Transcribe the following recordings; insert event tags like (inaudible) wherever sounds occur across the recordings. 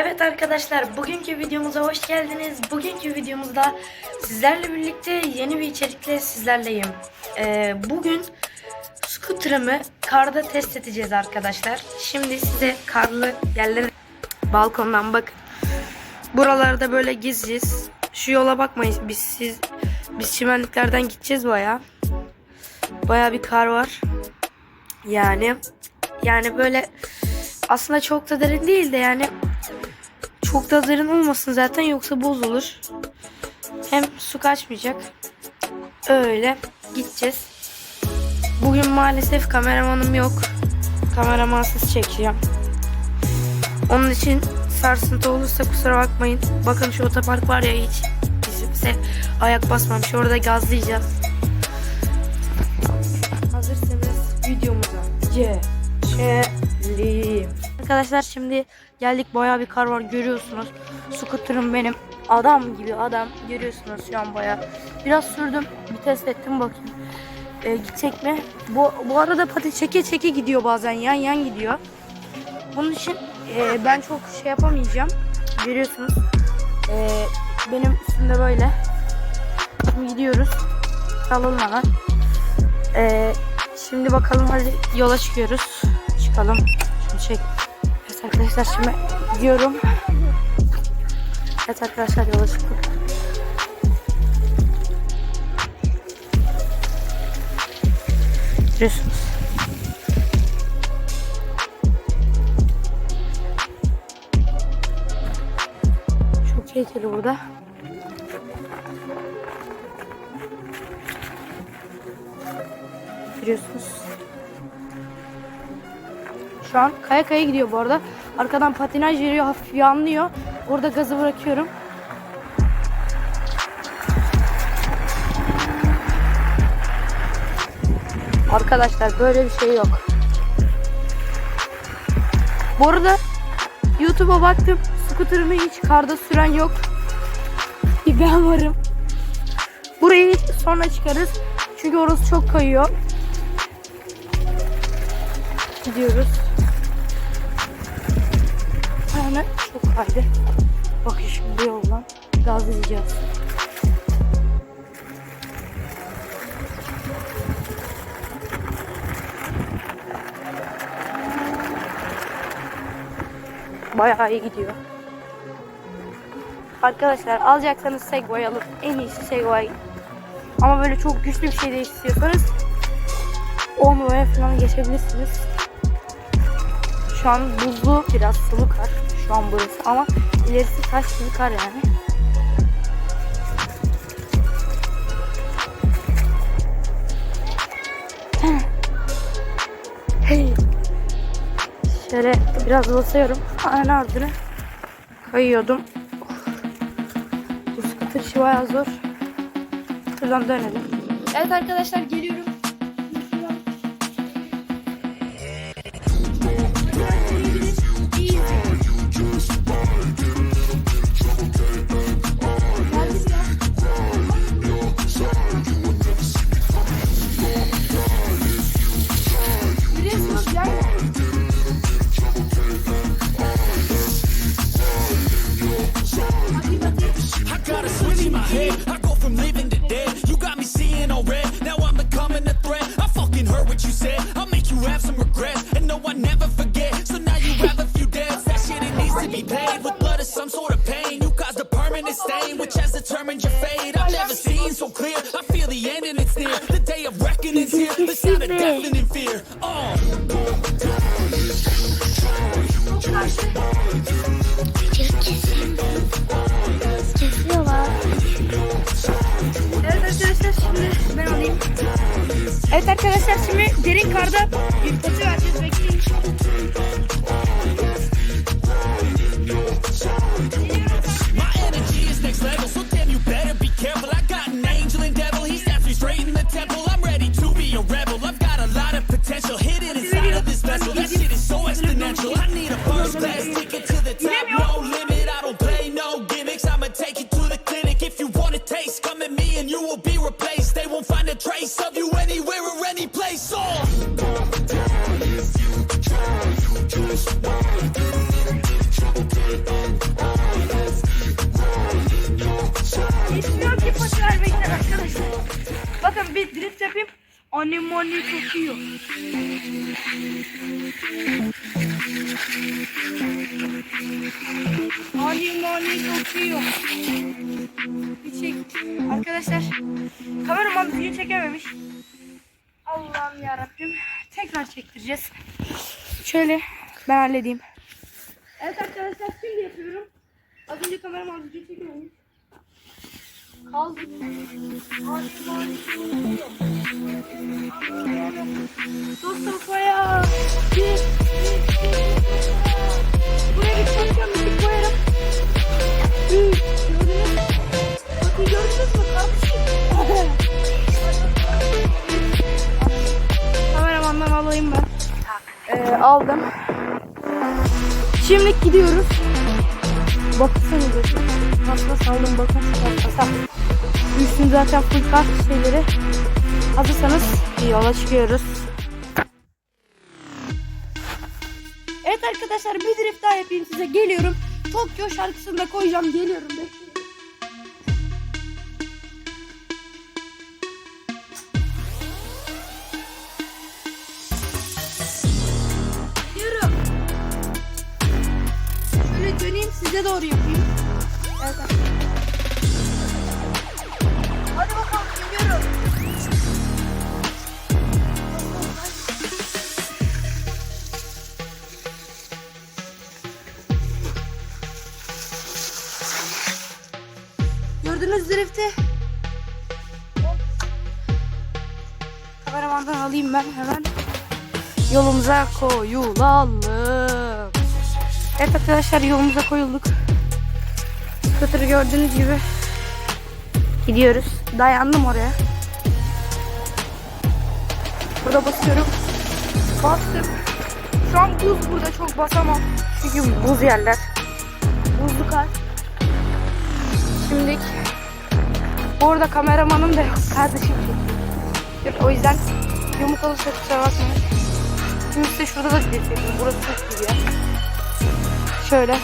Evet arkadaşlar bugünkü videomuza hoş geldiniz. Bugünkü videomuzda sizlerle birlikte yeni bir içerikle sizlerleyim. Ee, bugün scooter'ımı karda test edeceğiz arkadaşlar. Şimdi size karlı yerleri balkondan bakın. Buralarda böyle gezeceğiz. Şu yola bakmayın biz siz biz çimenliklerden gideceğiz baya. Baya bir kar var. Yani yani böyle aslında çok da derin değil de yani çok da derin olmasın zaten yoksa bozulur. Hem su kaçmayacak. Öyle gideceğiz. Bugün maalesef kameramanım yok. Kameramansız çekeceğim. Onun için sarsıntı olursa kusura bakmayın. Bakın şu otopark var ya hiç bizimse ayak basmamış. Orada gazlayacağız. Hazırsanız videomuza geçelim. Arkadaşlar şimdi geldik bayağı bir kar var görüyorsunuz. Scooter'ım benim adam gibi adam görüyorsunuz şu an bayağı. Biraz sürdüm bir test ettim bakayım. Ee, gidecek mi? Bu, bu arada pati çeke çeke gidiyor bazen yan yan gidiyor. Bunun için e, ben çok şey yapamayacağım. Görüyorsunuz. E, benim üstümde böyle. Şimdi gidiyoruz. Salınmadan. E, şimdi bakalım hadi yola çıkıyoruz. Çıkalım. Şunu çek. Evet arkadaşlar şimdi gidiyorum. Evet arkadaşlar yola çıktık. Görüyorsunuz. Çok tehlikeli burada. Görüyorsunuz. Şu an kaya kaya gidiyor bu arada. Arkadan patinaj veriyor, hafif yanlıyor. Orada gazı bırakıyorum. Arkadaşlar böyle bir şey yok. Bu arada YouTube'a baktım. Scooter'ımı hiç karda süren yok. Bir (laughs) ben varım. Burayı sonra çıkarız. Çünkü orası çok kayıyor. Gidiyoruz. Kaydı. Bakın şimdi yoldan gazlayacağız. Bayağı iyi gidiyor. Arkadaşlar alacaksanız Segway alın. En iyisi Segway. Ama böyle çok güçlü bir şey de istiyorsanız Onway'a falan geçebilirsiniz. Şu an buzlu biraz sulu kar. Şu an burası ama ilerisi taş gibi kar yani. Hey. Şöyle biraz basıyorum. Aynen ardına kayıyordum. Bu scooter işi bayağı zor. Şuradan dönelim. Evet arkadaşlar geliyorum. Deafening fear. Oh. Kesiyorlar. Evet arkadaşlar şimdi ben alayım. Evet arkadaşlar şimdi derin karda bir pati vereceğiz. Bekleyin. Drift yapayım. Annem annem çok iyi. Annem. Bir çek. Arkadaşlar kameraman düzgün çekememiş. Allah'ım yarabbim. Tekrar çektireceğiz. Şöyle ben halledeyim. Evet arkadaşlar şimdi yapıyorum. Az önce kameraman düzgün çekememiş. Kaldı. Dost kafaya. Bir, bir, bir. Buraya çalışacağım. Bir koyarım. Üç. Gördünüz mü? Bakın gördünüz mü alayım ben. Aldım. Şimdi gidiyoruz. Baksanıza. Nasıl nasıl aldım bakın. Kasa. Üstün zaten full kart şeyleri. Hazırsanız yola çıkıyoruz. Evet arkadaşlar bir drift daha yapayım size. Geliyorum. Tokyo şarkısını da koyacağım. Geliyorum. Bekleyin. Size doğru yapayım. Evet Drifti. Kameramandan alayım ben hemen. Yolumuza koyulalım. Evet arkadaşlar yolumuza koyulduk. Scooter'ı gördüğünüz gibi gidiyoruz. Dayandım oraya. Burada basıyorum. Bastım. Şu an buz burada çok basamam. Çünkü buz yerler. Buzlu kar. Şimdi orada kameramanım da yok. Kardeşim çekiyor. O yüzden yumuk olursa kusura bakmayın. Şimdi size şurada da bir çekeyim. Burası çok iyi yer. Şöyle.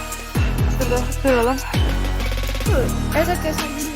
Şurada duralım. Evet arkadaşlar.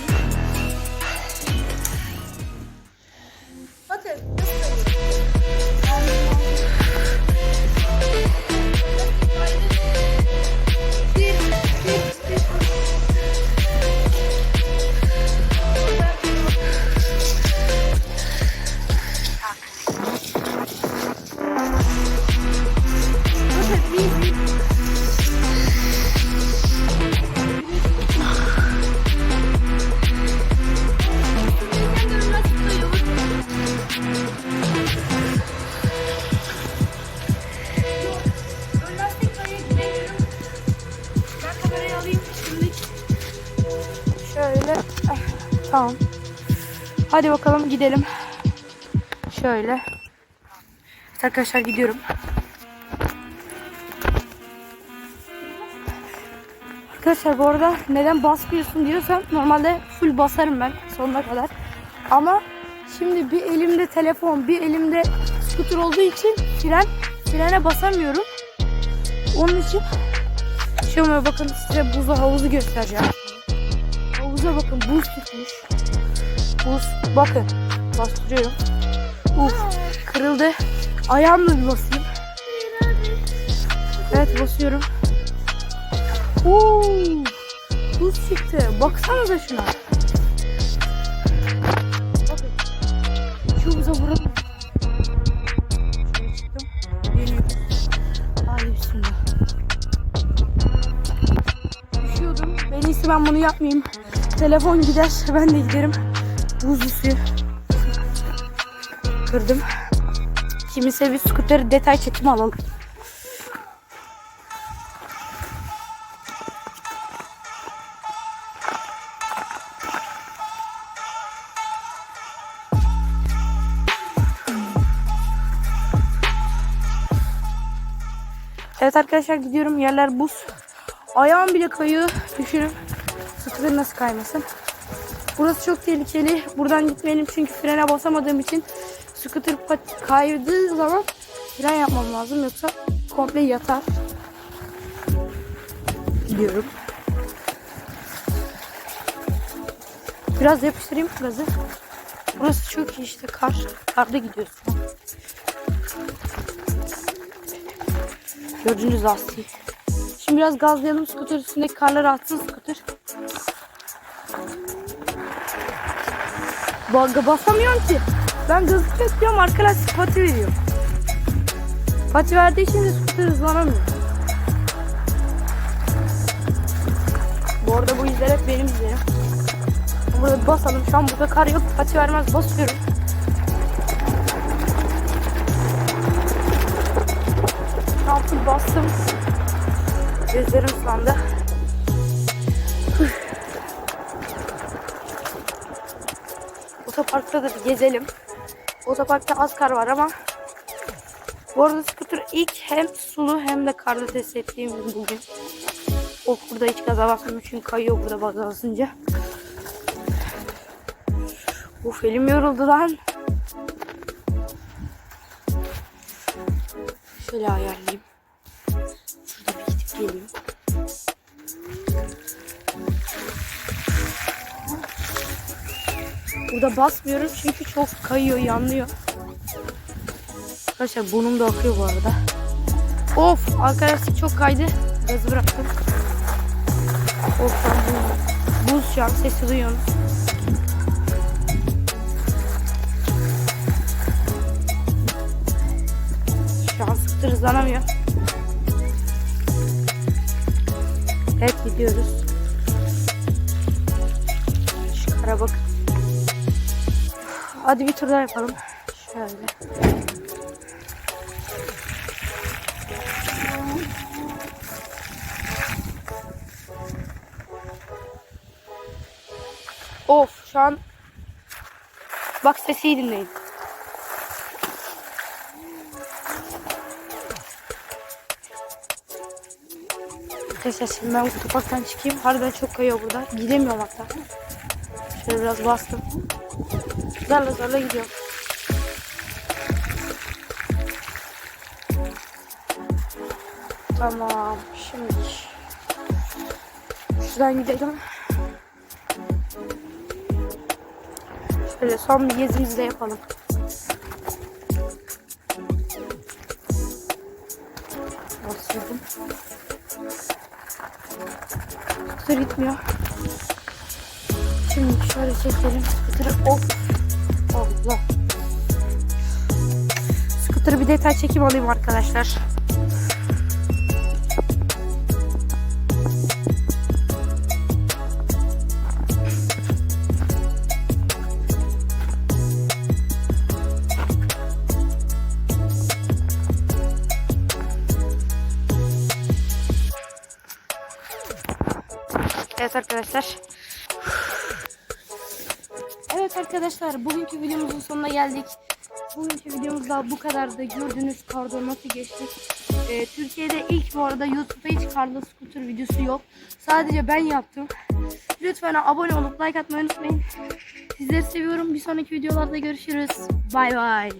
Tamam. Hadi bakalım gidelim. Şöyle. Arkadaşlar gidiyorum. Arkadaşlar bu arada neden basmıyorsun diyorsam normalde full basarım ben sonuna kadar. Ama şimdi bir elimde telefon bir elimde scooter olduğu için fren frene basamıyorum. Onun için şöyle bakın size buzlu havuzu göstereceğim. Havuza bakın buz tutmuş. Buz bakın bastırıyorum. Uf kırıldı. Ayağımla bir basayım. Evet basıyorum. Oo, buz çıktı. Baksanıza şuna. Bakın. Şu buza vuralım. Şöyle çıktım. Deniyorum. Hadi bismillah. Düşüyordum. En iyisi ben bunu yapmayayım. Telefon gider. Ben de giderim. Buzlu suyu. Kırdım. Şimdi ise bir skuter detay çekimi alalım. Evet arkadaşlar gidiyorum. Yerler buz. Ayağım bile kayıyor. Düşünün. Skuter nasıl kaymasın. Burası çok tehlikeli. Buradan gitmeyelim çünkü frene basamadığım için scooter kaydığı zaman fren yapmam lazım yoksa komple yatar. Gidiyorum. Biraz yapıştırayım gazı. Burası çok iyi işte kar. Karda gidiyorsun. Gördüğünüz lastiği. Şimdi biraz gazlayalım skuter üstündeki karları atsın skuter. Bak basamıyorum ki. Ben gazı çekiyorum arka lastik pati veriyor. Pati verdiği için de skuter hızlanamıyor. Bu arada bu izler hep benim izlerim. Burada basalım. Şu an burada kar yok. Pati vermez basıyorum. Şu an bastım. Gözlerim ıslandı. Otoparkta da bir gezelim. Otoparkta az kar var ama bu arada scooter ilk hem sulu hem de karda test ettiğim gün bugün. Of burada hiç gaza basmıyorum çünkü kayıyor burada baza basınca. Uf elim yoruldu lan. Şöyle ayarlayayım. Şurada bir gidip geleyim. Burada basmıyorum çünkü çok kayıyor, yanlıyor. Arkadaşlar burnum da akıyor bu arada. Of arkadaşlar çok kaydı. Gazı bıraktım. Of an buz, buz şu an sesi duyuyorsunuz. Şu an sıktır hızlanamıyor. Evet gidiyoruz. Şu kara bak. Hadi bir tur daha yapalım. Şöyle. Of şu an bak sesi dinleyin. Arkadaşlar şimdi ben otoparktan çıkayım. Harbiden çok kayıyor burada. Gidemiyorum hatta. Şöyle biraz bastım. Zarla zarla gidiyorum. Tamam. Şimdi şuradan gidelim. Şöyle son bir gezimizi de yapalım. Bastırdım. Scooter gitmiyor. Şimdi şöyle çekelim. Scooter'ı of. Allah. Scooter'ı bir detay çekim alayım arkadaşlar. Evet arkadaşlar. Evet arkadaşlar bugünkü videomuzun sonuna geldik. Bugünkü videomuzda bu kadardı. Gördüğünüz karda nasıl geçtik. Ee, Türkiye'de ilk bu arada YouTube'da hiç karda scooter videosu yok. Sadece ben yaptım. Lütfen abone olup like atmayı unutmayın. Sizleri seviyorum. Bir sonraki videolarda görüşürüz. Bay bay.